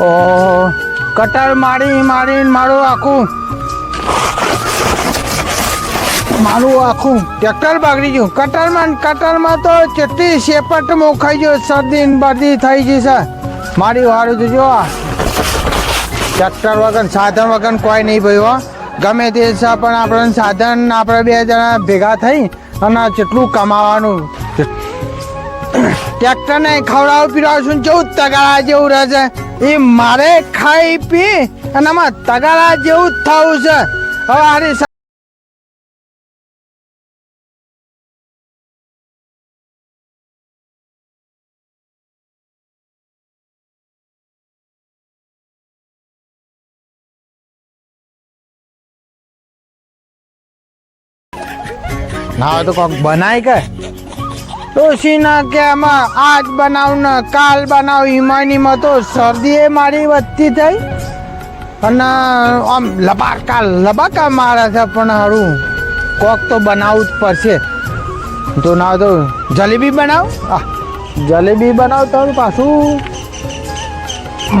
ઓ, cutter મારી, મારીને મારું આખું મારું આખું ટ્રેક્ટર બગડી ગયું. કટરમાં કટરમાં તો કેટલી શેપટ મોખાઈ ગયો. શરદી બરદી થઈ ગઈ છે. મારી વારું તો જો આ ટ્રેક્ટર વગર સાધન વગર કોઈ નહીં ભાઈ ગમે તે છે, પણ આપણે સાધન આપણે બે જણા ભેગા થઈ અને કેટલું કમાવાનું. ટ્રેક્ટરને ખવડાવું પીવડાવું છું જેવું તગારા જેવું રહે છે. એ મારે ખાઈ પી અને આમાં તગારા જેવું જ થવું છે. હવે આની ના તો કોક બનાય કે? ડોશી ના કે આમાં આજ બનાવ ને કાલ બનાવ હિમાનીમાં તો શરદી મારી વધતી થઈ. અને આમ લબાકા લબાકા મારે છે પણ હારું. કોક તો બનાવવું જ પડશે. તો ના તો જલેબી બનાવ? જલેબી બનાવ તો પાછું.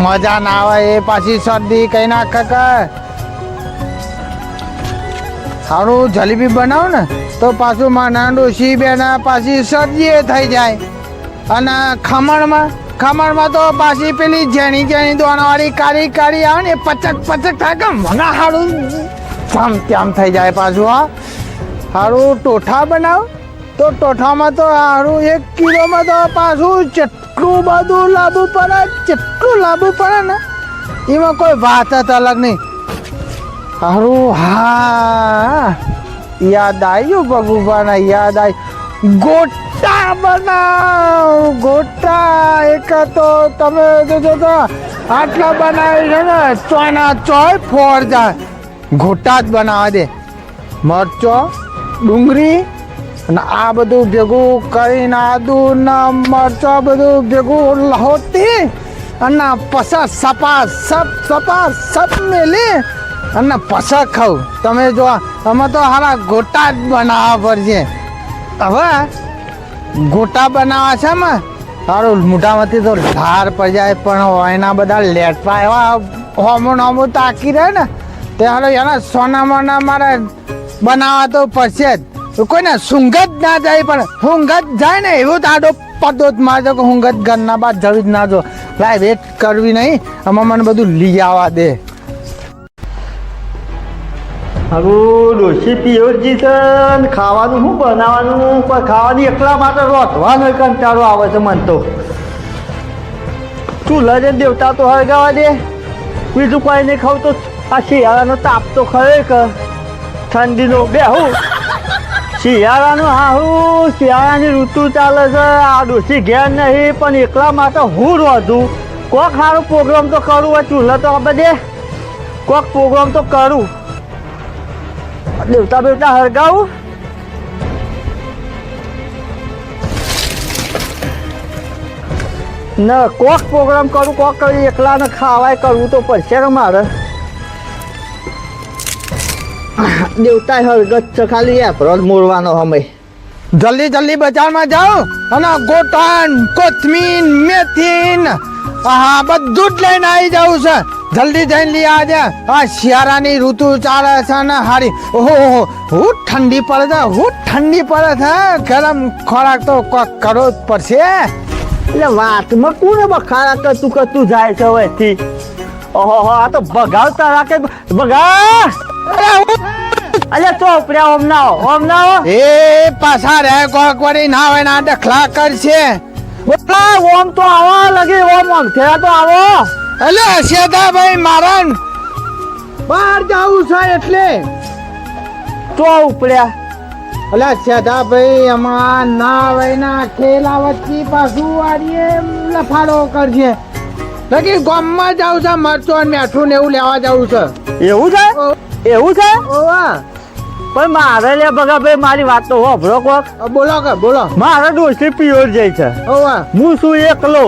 મજા ના આવે, એ પાછી શરદી કઈ નાખે કે સારું જલેબી બનાવ ને તો પાછું માના ડોસી બેના પાછી શરદી થઈ જાય. અને ખમણમાં ખમણમાં તો પાછી પેલી જેણી જેણી દોણવાળી કાળી કાળી આવે ને પચક પચક થાય કે મગા સારું આમ તેમ થઈ જાય પાછું, હા. સારું ટોઠા બનાવ. તો ટોઠામાં તો હારું એક કિલોમાં તો પાછું જેટલું બધું લાંબુ પડે, જેટલું લાંબુ પડે ને, એમાં કોઈ વાત જ અલગ નહીં. હારું હા. યાદ આવ્યું ભગવાન, યાદ આવ્યું ગોટા બનાવ, ગોટા એક તો તમે આટલા બનાવી છે ને, ચોના ચોય ફોર જાય. ગોટા જ બનાવવા દે. મરચો, ડુંગળી અને આ બધું ભેગું કરીને આદુ ના મરચો બધું ભેગું લહોતી અને પસા સપા સપ સપા સપ મેલી અને પસા ખાવ તમે જો અમે તો હારા ગોટા જ બનાવવા પડશે. હવે ગોટા બનાવવા છે ને સારું મોટામાંથી તો ધાર પડી જાય, પણ એના બધા લેટવા એવા હોમું હોમું તાકી રહે ને, તે હાલો એના સોના મોના મારે બનાવવા તો પડશે જ. કોઈને સુંગત ના જાય, પણ સુંગત જાય ને, એવું તાડો પડદો જ મારજો કે સુંગત ઘરના બાદ જવી જ ના જો. લાય વેટ કરવી નહીં, આમાં મને બધું લઈ આવવા દે. હારું ડોસી પિયોરજી છે ખાવાનું શું બનાવવાનું? પણ ખાવાની એકલા માટે રોધવાનો કંટાળો આવે છે મન તો. ચૂલા જે દેવતા તો હળગાવા દે. બીજું કોઈ નહીં ખાવ તો આ શિયાળાનો તાપ તો ખરેખર ઠંડીનો બેહું. શિયાળાનું હાહું, શિયાળાની ઋતુ ચાલે છે. આ ડોસી ઘેર નહીં, પણ એકલા માટે હું રોધું. કોક સારો પ્રોગ્રામ તો કરું હોય ચૂલા તો દે. કોક પ્રોગ્રામ તો કરું. દેવતા બેવતા હરગાવું ના કોક પ્રોગ્રામ કરું કોક કરી એકલા ને ખાવાય કરવું તો પડશે ને મારે દેવતા હરગત છે ખાલી એપ્રોલ મોરવાનો સમય જલ્દી જલ્દી બજારમાં જાઓ અને ગોટાન કોથમીર મેથીન હા બધું જ લઈને આવી જવું છે. જલ્દી જઈને લઈ આવજે. આ શિયાળાની ઋતુ ચાલે છે ને હારી. ઓહો હું ઠંડી પડે છે હું ઠંડી પડે છે. ગરમ ખોરાક તો કોક કરવો જ પડશે. એટલે વાતમાં કોને બખારા કરતું કરતું જાય છે વહેથી ઓહો આ તો બગાવતા રાખે. બગા અલ્યા તો ઉપડ્યા ઓમ ના ઓમ ના. એ પાછા રે કોક વળી ના હોય ના દખલા કરશે. ઓમ તો આવો લગી ઓમ ઓમ. થયા તો આવો. એટલે શેદા ભાઈ મારા બહાર જવું છે એટલે. તો ઉપડ્યા અલા સેધા ભાઈ હમણાં ના વયના ના ખેલા વચ્ચે પાછું વાળીએ લફાડો કરજે. લગી ગામમાં જાવ છે મરચો ને મેઠું ને એવું લેવા જવું છે. એવું છે? એવું છે? ઓવા. પણ મારે લે બગા ભાઈ મારી વાત તો હોભળો કોક બોલો કે બોલો. મારે ડોસી પિયોર જાય છે. હું શું એકલો.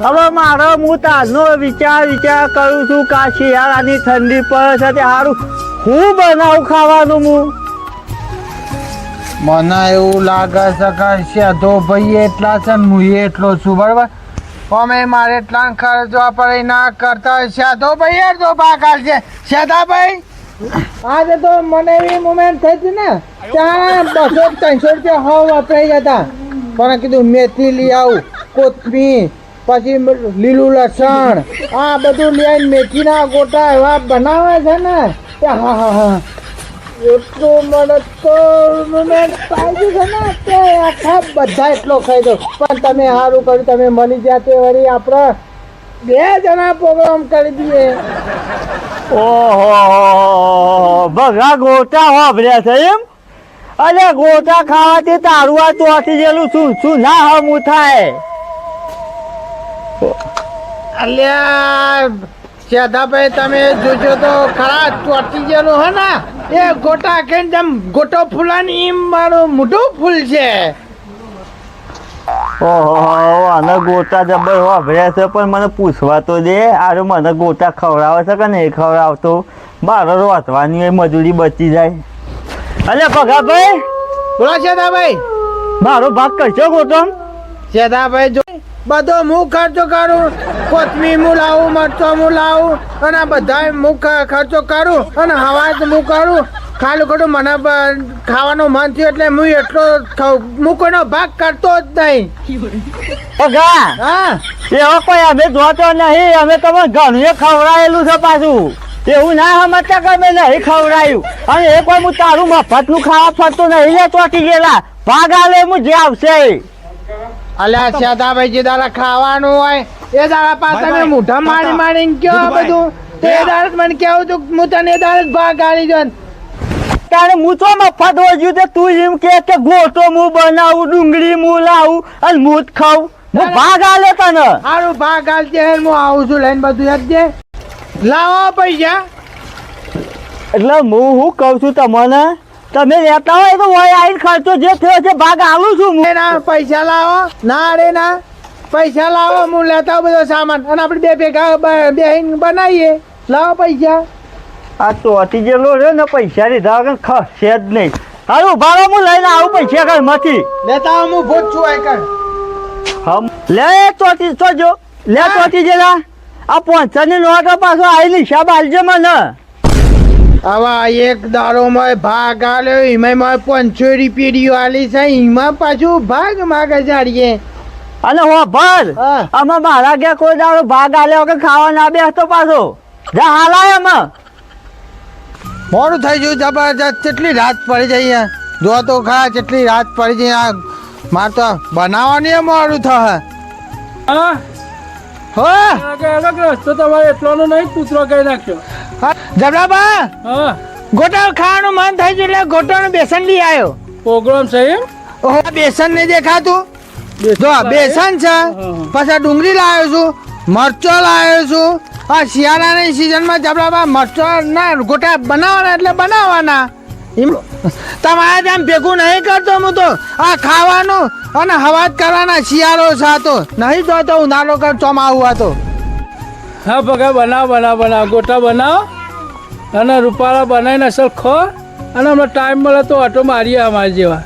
હવે મારો હું તાજનો વિચાર વિચાર કરું છું કા શિયાળાની ઠંડી પડે છે તે સારું હું બનાવું ખાવાનું હું? મને એવું લાગે છે કે સેધો ભાઈ એટલા છે હું એટલો છું બરાબર? અમે મારે એટલા ખર્ચવા પડે ના કરતા છે સાધો ભાઈ તો ભાગ છે સાદા ભાઈ? આજે તો મને એવી મુમેન્ટ થઈ હતી ને ત્યાં બસો ત્રણસો રૂપિયા હવ વપરાઈ ગયા હતા. પણ કીધું, મેથી લઈ આવું, કોથમીર, પછી લીલું લસણ, આ બધું લઈ આવીને મેથીના ગોટા એવા બનાવે છે ને હા હા હા. એટલું મને મુમેન્ટ પાડી છે ને, તે આખા બધા એટલો ખાઈ દો પણ તમે સારું કર્યું, તમે મળી ગયા તે વળી આપણે બે જણા પ્રોગ્રામ કરી દઈએ ઓહો બગા ગોટા વાપર્યા છે એમ? અરે ગોટા ખાવાથી તારું આ ચોથી જેલું શું શું ના હમું થાય? અલ્યા શેધાભાઈ તમે જોજો તો ખરા ચોટી ગયેલું હે ને? એ ગોટા કે જેમ ગોટો ફૂલાની એમ મારું મોઢું ફૂલ છે ઓહો આને ગોટા જબર વાપર્યા છે પણ મને પૂછવા તો દે. આરે મને ગોટા ખવડાવે છે કે નહીં ખવડાવતો? મારે રોતવાની મજૂરી બચી જાય. અલે ભગાભાઈ બોલો શેધાભાઈ મારો ભાગ કરશો ગોટો શેધાભાઈ જો બધો હું ખર્ચો કરું કોથમીર હું લાવું મરચો હું લાવું અને બધા હું ખર્ચો કરું અને હવા હું કરું. ખાલી ખોટું મને ખાવાનું મન થયું એટલે હું એટલો ખાઉં. હું કોઈનો ભાગ કરતો જ નહીં. ઓગા હા. એવો કોઈ અમે જોતો નહીં અમે તમે ઘણું ખવડાયેલું છે પાછું. એવું ના સમજતા કે અમે નહીં ખવડાયું. અને એ કોઈ હું તારું મફતનું ખાવા ફરતું નહીં લે ચોટી ગયેલા. ભાગ આવે હું જે આવશે. અલ્યા શાદાભાઈ જે દાડા ખાવાનું હોય એ દાડા પાસે મેં મોઢા મારી મારીને કયો બધું? તે દાડે મને કેવું તું હું તને એ દાડા ભાગ આલી દઉં. તારે હું તો મફત હોજ્યું તે તું એમ કે કે ગોટો હું બનાવું ડુંગળી હું લાવું અને મૂત ખાઉં. હું ભાગ આલે તને. સારું ભાગ આલજે હે હું આવું છું લઈને બધું દે લાવો પૈસા. એટલે હું હું કહું છું તમને તમે રહેતા હોય તો હોય આવીને ખર્ચો જે થયો છે ભાગ આલું છું હું ના પૈસા લાવો. ના રે ના પૈસા લાવો હું લેતા બધો સામાન. અને આપણે બે ભેગા બે બનાવીએ. લાવો પૈસા. આ ચોટી જેલો રે ને પૈસા લીધા વગર ખસે જ નહીં. હારું ભાડો હું લઈને આવું પૈસા કઈ નથી લેતા હું ભૂત છું આઈ કર હમ. લે તોતી તો જો. લે તોતી જેલા. આ પોંચા ની નોટ પાછો આવેલી શાબ આલજે મને. આવા એક દારોમાં ભાગ આલ્યો એમાં મારે પાંચસો રૂપિયા આલી છે એમાં પાછું ભાગ માગે જાડીએ અને હો ભર. આમાં મારા ગયા કોઈ દારો ભાગ આલ્યો કે ખાવા ના બેસતો પાછો. જા હાલાય આમાં. મોડું થઈ ગયું જબરજસ્ત કેટલી રાત પડી જઈ જો તો ખા કેટલી રાત પડી જઈ આ મારે તો બનાવવાની મોડું થશે રસ્તો તમારે એટલોનો નહીં કૂતરો કરી નાખ્યો. જબરાબા હા? ગોટા ખાવાનું મન થઈ ગયું એટલે ગોટણ બેસન લઈ આવ્યો પ્રોગ્રામ છે એમ? ઓહો બેસન નહીં દેખાતું? જો આ બેસન છે. પછી ડુંગળી લાવ્યો છું. મરચો લાવ્યો છું. આ શિયાળાની સિઝનમાં જબડામાં મરચો ના ગોટા બનાવવાના એટલે બનાવવાના. તમારે જેમ ભેગું નહીં કરતો હું તો. આ ખાવાનું અને હવા કરવાના શિયાળો સાતો નહીં જોતો ઉનાળો કર ચોમાવું આ તો. હા ભગા બનાવ બનાવ બનાવ. ગોટા બનાવ અને રૂપાળા બનાવીને અસલ ખો. અને હમણાં ટાઈમ મળે તો ઓટો મારીએ અમારા જેવા.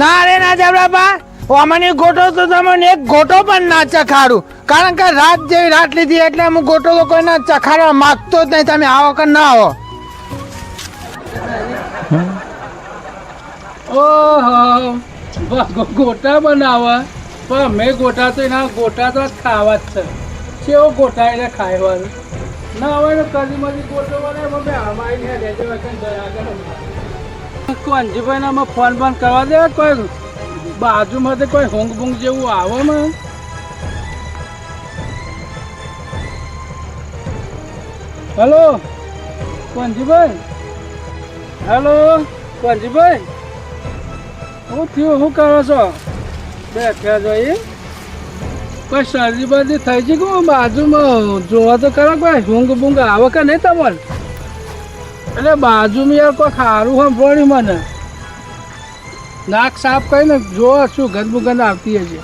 ના રે ના જબરાબા અમને ગોટો તો તમને એક ગોટો પણ ના ચખાડું. કારણ કે રાત જેવી રાત લીધી એટલે હું ગોટો તો કોઈને ચખાડવા માંગતો જ નહીં. તમે આવો કે ના આવો? ઓહો ગોટા બનાવવા. પણ અમે ગોટા તો એના ગોટા તો ખાવા જ છે. કેવો ગોટા એને ખાવાનું ના હોય ને કદી મધી ગોટો બને એમાં બે હમાઈને લેજો વખત દયા કોંજીભાઈ અમે ફોન બંધ કરવા દે કોઈ? બાજુમાં તો કોઈ હોંગ બુંગ જેવું આવે હેલો કોંજીભાઈ હેલો કોંજીભાઈ શું થયું, શું કરો છો? બેઠા જોઈએ કોઈ શરદી બરદી થઈ છે કે બાજુમાં જોવા તો ખરા કોઈ ઊંઘ બૂંઘ આવે કે નહીં તમારે એટલે બાજુમાં યાર કોઈ ખારું સાંભળ્યું મને. નાક સાફ કરીને જોવો શું ગંદ બુગંધ આવતી હશે.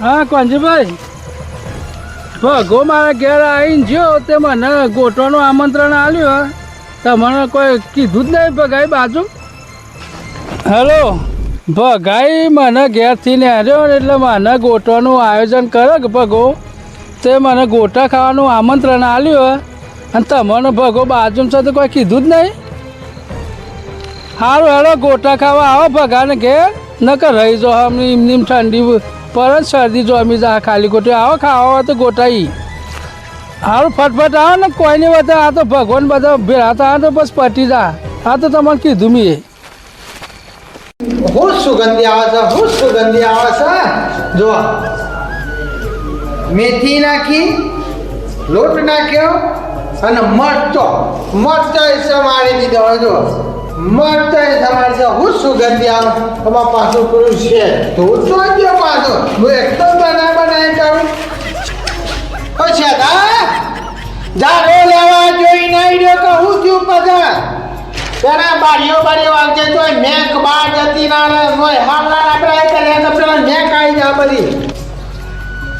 હા કોંજીભાઈ ભગો મારા ઘેર આવીને જો તે મને ગોટોનું આમંત્રણ આલ્યું તમને કોઈ કીધું જ નહીં ભગાઈ બાજુ? હેલો. ભગાઈ મને ઘેરથી ને આવ્યો ને એટલે મને ગોટવાનું આયોજન કરે કે ભગો તે મને ગોટા ખાવાનું આમંત્રણ આવ્યું અને તમને ભગો છે તો કોઈ કીધું જ નહીં? સારું હેડો ગોટા ખાવા આવો, ભગાને ઘેર. નકર રહી જો હમણાં એમની ઠંડી પર જ શરદી જોમી જા, ખાલી ગોટી. આવો, ખાવા તો ગોટાઈ. સારું ફટફટ આવો ને કોઈ નહીં બધા આ તો ભગવાન બધા ભેળા આ તો બસ પટી જા. આ તો તમને કીધું મેં. હું સુગંધી આવે છે, હું સુગંધી આવે છે? જો, મેથી નાખી, લોટ નાખ્યો અને મરચો મરચો એ મારી દીધો, જો. મરચો તમારે છે હું સુગંધી આવ એમાં પાછું પુરુષ છે. તો તો ગયો પાછો. હું એકદમ બનાય બનાય કરું. પછી છેદા જાડો લેવા જોઈ નહીં રહ્યો કે હું થયું પછી તેના બારીઓ બારીઓ વાગજે તો મેક બાર જતી ના રહે મોય હાલના આપણે તો પેલા મેક આવી જા બધી.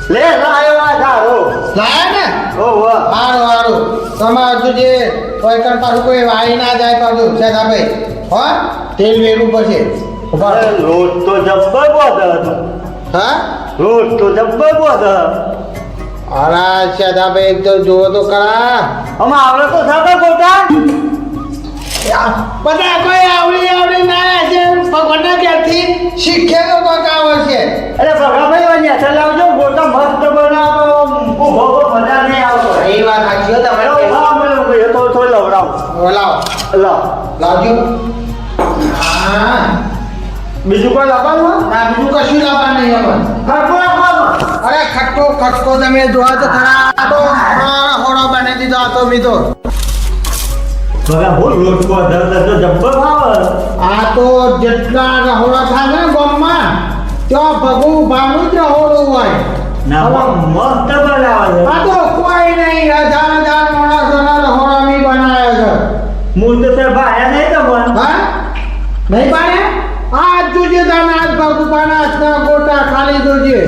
લે, લાયો આ ઝાડો લાયા ને? ઓ વાહ હારું હારું તમારે હજુ જે કોઈ પાછું કોઈ વાઈ ના જાય પાછું છેદા ભાઈ. હો? તેલ વેરું પડશે. રોજ તો જબ્બર બોધ હા? રોજ તો જબ્બર બોધ અરે છેદા ભાઈ એક તો જુઓ તો ખરા અમે આવડે તો સાકા ગોટા બધા કોઈ આવડી આવડી ના છે. ભગવાનના ઘેરથી શીખેલો કોઈક આવે છે. લાવો લાવ લાવજો હા બીજું કોઈ લાવવાનું ના બીજું કશું લાવવા નહીં અમારે અરે ખટકો ખટકો તમે જોવા તો ખરા તો હોળો બનાવી દીધો આ તો મીધો ભગા હું રોજ કો દર તો જબ્બર ભાવ આ તો જેટલા રહોળા થાય ને ગામમાં ત્યાં ભગુ ભાવનું જ રહોળું હોય ના મસ્ત બનાવે આ તો કોઈ નહીં હજાર હું તો તે ભાયા નહીં તમને હા? નહીં પાડે? આજ જોજે તમે આજ ભગુ પાના ગોટા ખાલી જોજે.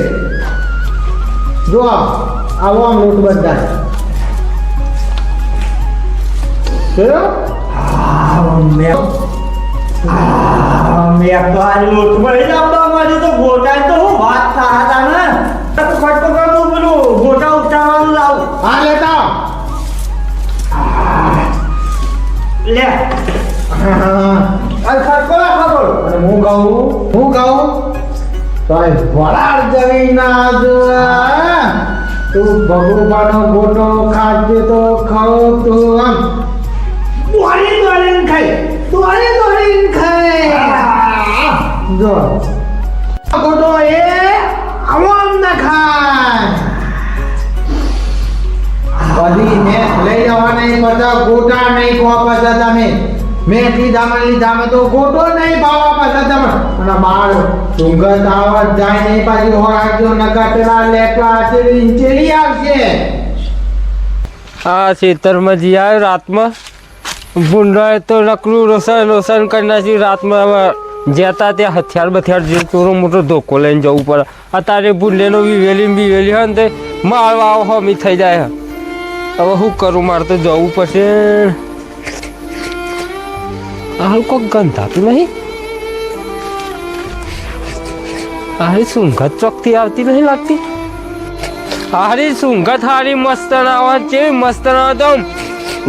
જો આવો આમ લોટ બંધાય. જોયો? મેં મેં તો આજ લોટ મળી લાવતા મારી તો ગોટા તો હું વાત થા હતા ને. તો ખટકો કરતું પેલું ગોટા હા. આ ખટકો રાખો અને હું કહું? હું કહું? તો વરાળ જવી ના. તું ભગવાનનો ગોટો ખાજે તો ખાવ તું આમ. દોડી દોડીને ખાય. દોડી દોડીને ખાય. જો. ગોટો એ આમ ના ખાય. બધી ને લઈ જવા નહીં પડતા ગોટા નહીં ખવા પડતા તમે. મેં લીધા લીધા તો ગોટો નહીં ભાવા પડતા તમે. અને બાળ ડુંગર આવત જાય નહીં, પાછી હોરાજો નકા પેલા ચેડી ચેડી આવશે. આ ખેતરમાં જી આવ્યો રાતમાં? ભૂંડાએ તો નકરું રોશન રોશન કરી નાખ્યું, રાતમાં હવે જતા ત્યાં હથિયાર બથિયાર જે ચોરો મોટો ધોકો લઈને જવું પડે. અત્યારે ભૂંડેનો વિવેલી ને વિવેલી હોય ને તે મારવા હમી થઈ જાય. હવે શું કરું, મારે તો જવું પડશે. આ હાલ કોક ગંધાતું નહીં હારી સુંગત ચોકથી આવતી નહીં લાગતી હારી સુંગત હારી મસ્ત આવે કેવી મસ્ત આવે તો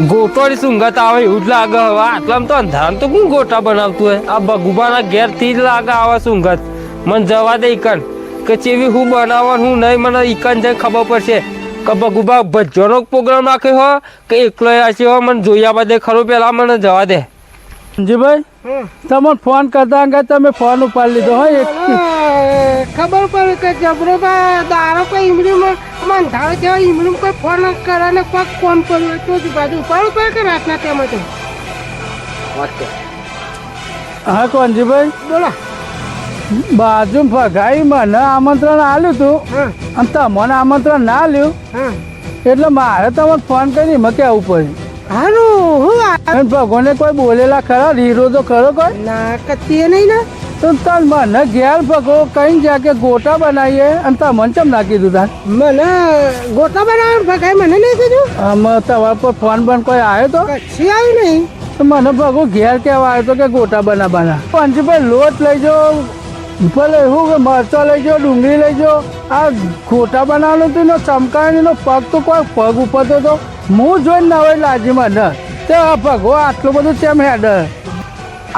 ગોટોની સુંગત આવે એવું જ લાગે હવે આટલામાં તો અંધારામ તો કોણ ગોટા બનાવતું હોય આ ભગુબાના ઘેરથી જ લાગે આવે સુંગત મને જવા દે ઈકન કે ચેવી હું બનાવવાનું હું નહીં મને ઈકન જઈને ખબર પડશે કે ભગુબા ભજ્જોનો પ્રોગ્રામ રાખ્યો હો કે એકલો આશી હો મને જોયા બધે ખરું પેલા મને જવા દે જીભાઈ તમને ફોન કરતા અંગે તમે ફોન ઉપાડી લીધો હોય ખબર પડે કે જબરોમાં દારો કોઈ ઈમડીમાં મંધારો જેવા ઈમડીમાં કોઈ ફોન કરે ને કોઈ ફોન કર્યો તો જ બાજુ ઉપાડવું પડે કે રાતના તેમ તો? હા કોનજીભાઈ બોલો. બાજુ ભગાઈ મને આમંત્રણ આલ્યું હતું અને તમને આમંત્રણ ના આલ્યું હા એટલે મારે તમને ફોન કરી મેં કહેવું પડ્યું? હારું અને ભગવાને કોઈ બોલેલા ખરા? રીરો તો ખરો કોઈ? ના કતીએ નહીં ને. તો તન મને ઘેર ભગો કઈ જ્યાં કે ગોટા બનાવીએ અને તમને ચમ નાખી દીધા મને ગોટા બનાવવાનું ભગાય મને નહીં કીધું? આમાં તમારા પર ફોન પણ કોઈ આવ્યો તો? કચ્છી આવી નહીં. તો મને ભગો ઘેર કહેવા આવ્યો તો કે ગોટા બનાવવાના પંચભાઈ લોટ લઈ જાઓ ભલે હું કે મરચો લઈ જાઓ ડુંગળી લઈ જાઓ આ ખોટા બનાવવાનું હતું ને ચમકાણીનો પગ તો કોઈ પગ ઉપર તો તો હું જોઈને ના હોય લાજીમાં મને તે આ ભગવો આટલું બધું કેમ હેડ?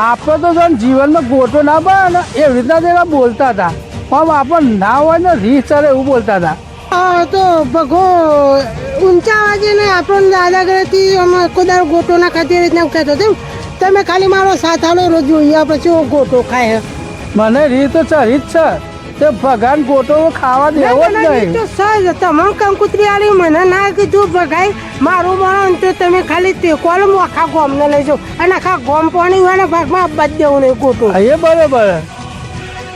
આપણે તો જો જીવનમાં ગોટો ના બને એવી રીતના તેના બોલતા હતા. પણ આપણે ના હોય ને રીત ચડે એવું બોલતા હતા. હા તો ભગો ઊંચા વાગે ને આપણને દાદાગીરીથી અમે કોદાર ગોટો ના ખાતી રીતના કહેતો તેમ તમે ખાલી મારો સાથ આલો રોજ જોઈએ પછી ગોટો ખાય મને રીત તો રીત છે. તે ભગવાન ગોટો ખાવા દેવો જ નહીં. તો સહજ. તમામ કંકુતરી આલી મને ના કીધું ભગાઈ. મારું મળો તો તમે ખાલી તે કોલમ આખા ગોમને લઈ જાઓ અને આખા ગોમ પાણી વાળા ભાગમાં આપવા જ દેવું નહીં ગોટો. એ બરોબર.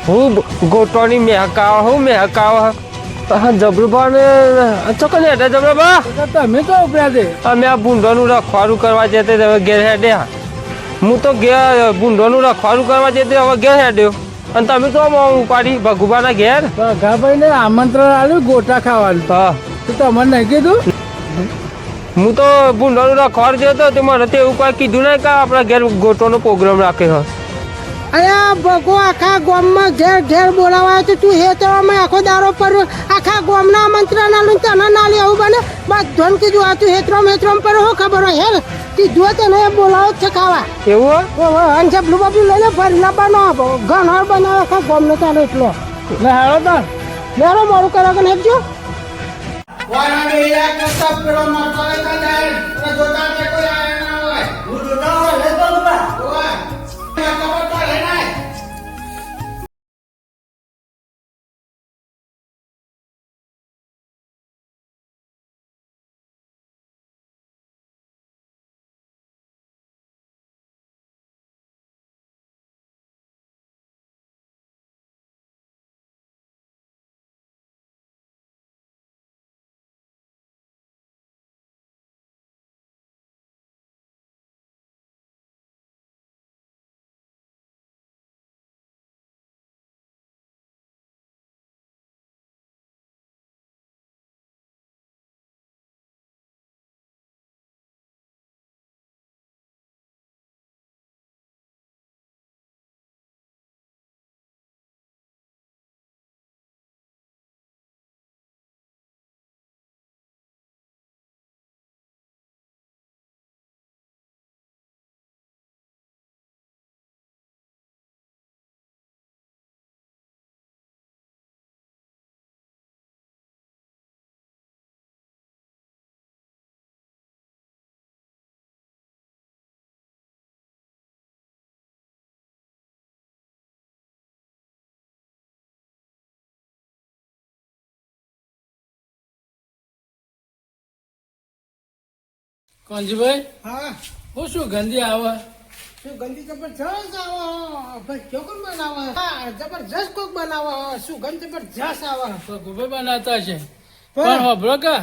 હું ગોટોની મહેકાવ હું મહેકાવ હા જબરુબા ને ચોક્કસ હેઠે જબરુબા તો તમે તો ઉપર્યા છે અમે આ ભૂંડોનું રખવાડું કરવા જતે હવે ઘેર હેડ્યા. હું તો ઘેર ભૂંડોનું રખવાડું કરવા જતે હવે ઘેર હેડ્યો. અને તમે તો ઉપાડી ભગુબાના ઘેર? ભગાભાઈ ને આમંત્રણ આવ્યું ગોટા ખાવાનું. હા. તો તમને નહીં કીધું? હું તો ભૂંડોનું ખોર જતો તો મને તો એવું કોઈ કીધું નહીં કે આપણા ઘેર ગોટોનો પ્રોગ્રામ રાખ્યો અરે આ ભગો આખા ગામમાં ઘેર ઘેર બોલાવાય તો તું હે તો અમે આખો દારો પર આખા ગામના આમંત્રણ આલું તને ના લે એવું બને? ધોન કીધું આ તું હેત્રોમ હેત્રોમ પર હો ખબર હોય હે કીધું તને એ બોલાવો છે ખાવા. એવું ઓહો, છે બ્લુ બબલું લઈને ભરેલા બનાવો ઘણો બનાવે આખા ગામનો ચાલો એટલો. લે હાલો તો. લેરો મારું કરો કે નેપજો વારાને એક કપ પેલો લેતા જાય. અને જોતા કે કોઈ કોંજીભાઈ હા. હું શું ગંદી આવે? શું ગંદી જબરજસ્ત આવે? ભાઈ ચોકન બનાવો? હા જબરજસ્ત કોક બનાવો. સુગંધ જબરજસ્ત આવે? ભગુભાઈ બનાવતા છે. પણ હોભળો કે.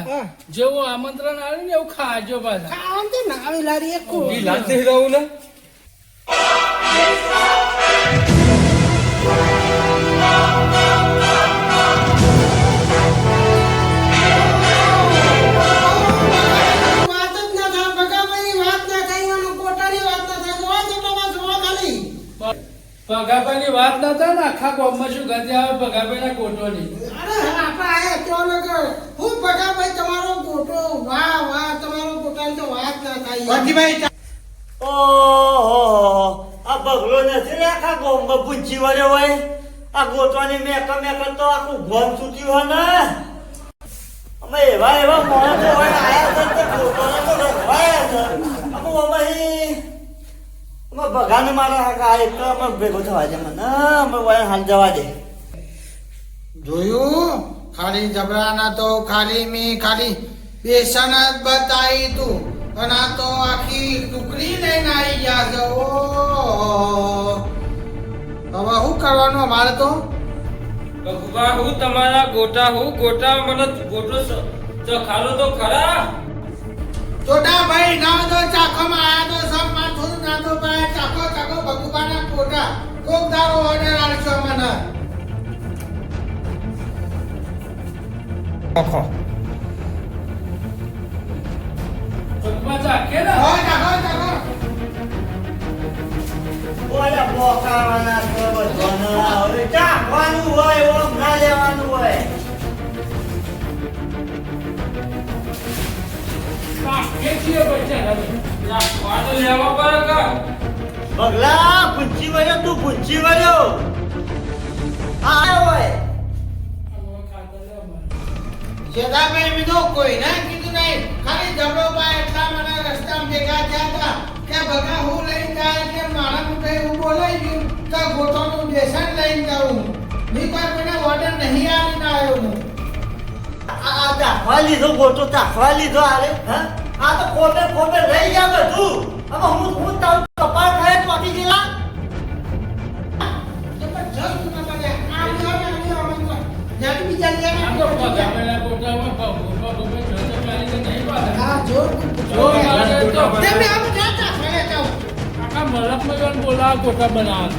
જેવું આમંત્રણ આવ્યું ને એવું ખાજો પાછા. આમંત્રણ તો ના આવી લારી એક લાગતી રહું ને? ભગાભાઈ ની વાત ના થાય ને આખા ગામમાં શું ગતિ આવે ભગાભાઈ ના કોટોની અરે આપણે આયા ક્યાં ન કર હું ભગાભાઈ તમારો ગોટો વાહ વાહ તમારો ગોટાની તો વાત ના થાય વજીભાઈ ઓહો આ બગલો નથી ને આખા ગોમમાં પૂંચી વળ્યો હોય? આ ગોતવાની મેકા મેકા તો આખું ગોમ છૂટ્યું હોય ને? અમે એવા એવા માણસો હોય આયા છે તે રખવાયા છે. અમે બગાને મારા હાકા એક અમે ભેગો થવા દે. મને અમે વયા હાલ જવા દે. જોયું? ખાલી જબરાના તો ખાલી મી ખાલી બેસન જ બતાવી તું. અને આ તો આખી ટુકડી લઈને આવી ગયા છે. ઓહો. હવે શું કરવાનું અમારે તો? ભગવાન હું તમારા ગોટા હું ગોટા મને ગોટો ચખાડો તો ખરા? છોટા ભાઈ ના તો ચાખોમાં આયા તો સબમાં થોડું ના તો ભાઈ ચાખો ચાખો ભગુબાના કોટા કોક તારો ઓર્ડર આલશો મને ચાખો. પગમાં ચાખે ને? હા ચાખો ચાખો. ઓલા બોકાવાના છે બધાના. ચાખવાનું હોય. તું પાય એટલા મને રસ્તામાં ભેગા થયા હતા કે ભગા હું લઈ જાય કે મારા બોલાઈ ગયું કે ગોટોનું બેસન લઈને જાઉં. મેં કોઈ મને ઓર્ડર નહીં આવીને આવ્યો આ ચાખવા લીધો ગોટો ચાખવા લીધો આરે હા? આ તો કોટે ખોટે રહી ગયા તું હવે હું હું તારું કપાળ ખાય ચોટી ગયેલા તો. જાઓ. ગોટા બનાવ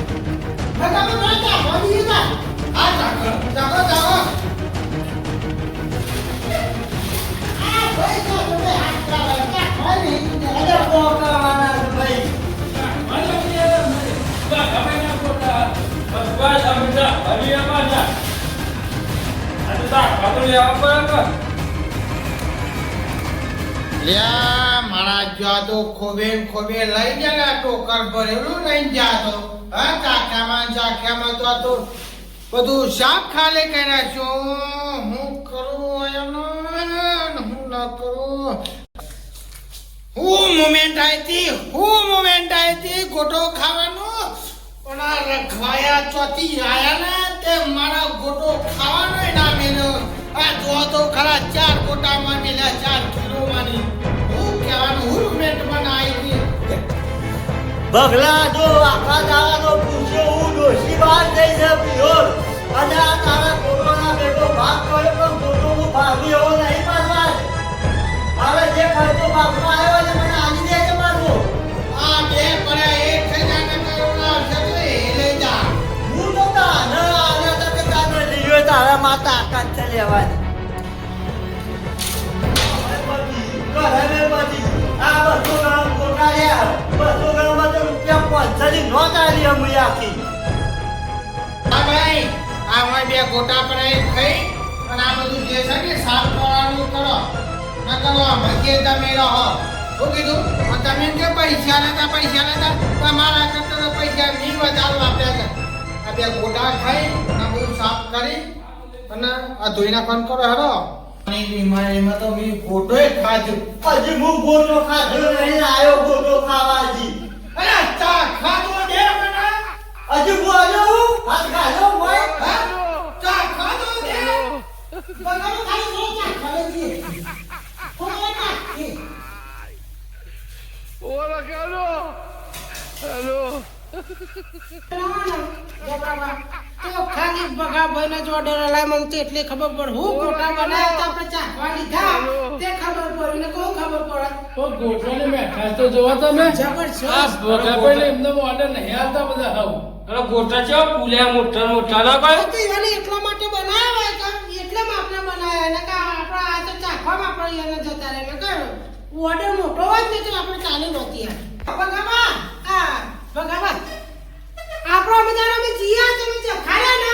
મારા જાદુ ખોબે ખોબે લઈ જાય ટોકર આ એવું લઈને જાતો હા, ચાખામાં ચાખ્યામાં તો તો બધું સાફ ખાલે કર્યા છો. હું કરું એમ હું ન કરું. હું મુમેન્ટ આવી હતી હું મુમેન્ટ આવી હતી ગોટો ખાવાનો. ઓના રખવાયા ચોથી આયા ને, તે મારા ગોટો ખાવાનો ના. મેલ્યો આ જો તો ખરા ચાર ગોટામાં મેલ્યા, ચાર કિલો માની હું કહેવાનું, હું મુમેન્ટમાં આવી હતી બગલા જો, આખા દાવાનો પૂછ્યો હું ડોશી બહાર જઈ છે, પિયોર. અને આ તારા કોરોના બેટો ભાગ કર્યો પણ ગોટો હું ભાગી એવો નહીં. હવે જે ખર્ચો ભાગમાં આવ્યો છે, મને આલી દે આ બે પડ્યા, એક ને એ લઈ તાને આને તો કે તાને માતા આકાશ છે લેવાની. આ બસો ગ્રામ કોટા લ્યા બસો ગ્રામમાં તો રૂપિયા પાંચસોની નોટ આલી અમે આખી. હા ભાઈ, આ અને આ બધું જે છે ને, સાફ કરવાનું કરો. ના કરો મધ્ય તમે શું કીધું તમે કે પૈસા નતા પૈસા નતા. તમારા કરતા તો પૈસા મી વધારો આપ્યા છે. આ બે ગોટા ખાઈ આ બધું સાફ કરી અને આ ધોઈ નાખવાનું કરો હેડો ની બીમારીમાં તો મેં ગોટોય ખાધું. હજી હું ગોટો ખાધો નહીં આયો ગોટો ખાવા હજી અરે ચા ખાધો દે મને હજી હું? આવ્યો હું હાથ ખાધો હોય હા? ચા ખાધો દે બગાડો ખાલી લો ચા ખાધો દે કોઈ ના એ. તો ખાલી બગા જો અલાય મને એટલી ખબર પડ. હું ગોટા બનાવ્યા તો આપણે ચાખવા લીધા. તે ખબર પડી ને કોઈ ખબર પડે? ગોઠવાને બેઠા તો જોવા તમે? જબરજસ્ત. આ ભગા ભાઈને એમને ઓર્ડર નહીં આવતા બધા હાવ. અરે ગોટા છે પુલ્યા મોટા મોટા ના આ તો એને એટલા માટે બનાવ્યા હોય કે એટલા આપણે બનાવ્યા ને કે આપણે આ તો ચાખવામાં આપણે એને જતા રહે ને કે ઓર્ડર મોટો હોય ને તો આપણે ચાલી નહોતી આ ભગાવા આ ભગાવા. આપણો બધાનો અમે જીયા તમે ચખાડ્યા ને?